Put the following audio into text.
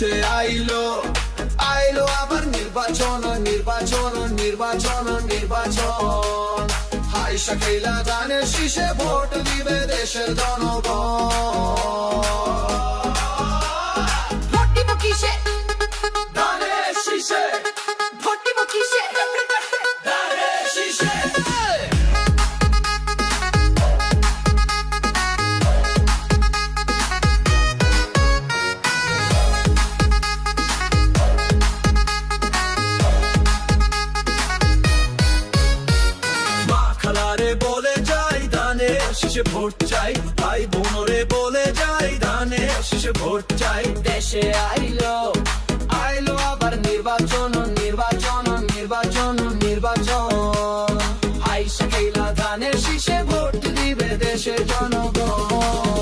দেশে আইলো আইলো আবার নির্বাচন নির্বাচন নির্বাচন নির্বাচন। হাই শাকিলা গানের শীষে ভোট দিবে দেশের জনগণ। আশিসে ভোট চাই, ভাই বোনরে বলে যাই ধানে আশিসে ভোট চাই। দেশে আইলো আইলো আবার নির্বাচন নির্বাচন নির্বাচন নির্বাচন। আইসা খেলা ধানের শীষে ভোট দিবে দেশে জনগণ।